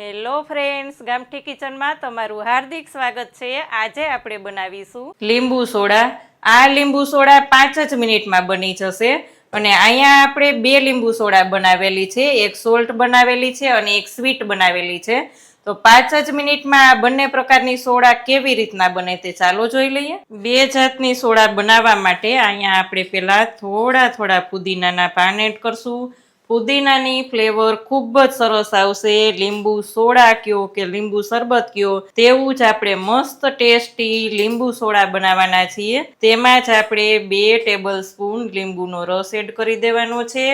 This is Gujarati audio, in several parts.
હેલો ફ્રેન્ડ્સ, ગામઠી કિચનમાં તમારું હાર્દિક સ્વાગત છે. આજે આપણે બનાવીશું લીંબુ સોડા. આ લીંબુ સોડા પાંચ જ મિનિટમાં બની જશે અને અહીંયા આપણે બે લીંબુ સોડા બનાવેલી છે. એક સોલ્ટ બનાવેલી છે અને એક સ્વીટ બનાવેલી છે. તો પાંચ જ મિનિટમાં આ બંને પ્રકારની સોડા કેવી રીતના બને તે ચાલો જોઈ લઈએ. બે જાતની સોડા બનાવવા માટે અહીંયા આપણે પહેલાં થોડા થોડા પુદીનાના પાન એડ કરશું. પુદીનાની ફ્લેવર ખૂબ જ સરસ આવશે. લીંબુ સોડા કયો કે લીંબુ શરબત કયો, તેવું જ આપણે મસ્ત ટેસ્ટી લીંબુ સોડા બનાવવાના છીએ. તેમાં જ આપણે બે ટેબલ સ્પૂન લીંબુનો રસ એડ કરી દેવાનો છે.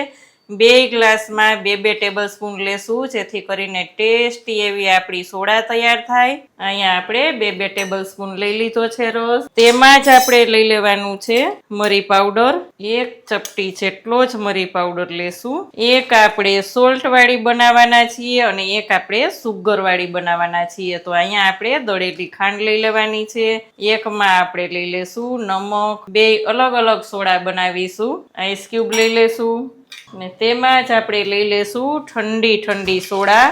બે ગ્લાસમાં બે બે ટેબલ સ્પૂન લેશું, જેથી કરીને ટેસ્ટી એવી આપણી સોડા તૈયાર થાય. અહીંયા આપણે બે બે ટેબલ સ્પૂન લઈ લીધો છે રોજ. તેમાં જ આપણે લઈ લેવાનું છે મરી પાવડર. એક ચપટી જેટલો જ મરી પાવડર લેશું. એક આપણે સોલ્ટ વાળી બનાવવાના છીએ અને એક આપણે સુગર વાળી બનાવવાના છીએ. તો અહીંયા આપણે દળેલી ખાંડ લઈ લેવાની છે. એકમાં આપણે લઈ લેશું નમક. બે અલગ અલગ સોડા બનાવીશું. આઈસ ક્યુબ લઈ લેશું. અને તેમાં જ આપણે લઈ લેશું ઠંડી ઠંડી સોડા.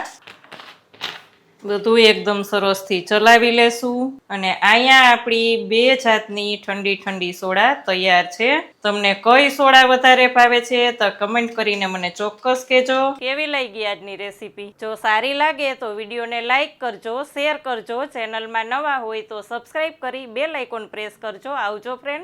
બધું એકદમ સરસથી ચલાવી લેશું. અને અહીંયા આપણી બે જાતની ઠંડી ઠંડી સોડા તૈયાર છે. તમને કઈ સોડા વધારે ભાવે છે તો કમેન્ટ કરીને મને ચોક્કસ કહેજો. કેવી લાગી આજની રેસીપી? જો સારી લાગે તો વિડીયોને લાઇક કરજો, શેર કરજો, ચેનલમાં નવા હોય તો સબસ્ક્રાઈબ કરી બેલ આઇકોન પ્રેસ કરજો. આવજો ફ્રેન્ડ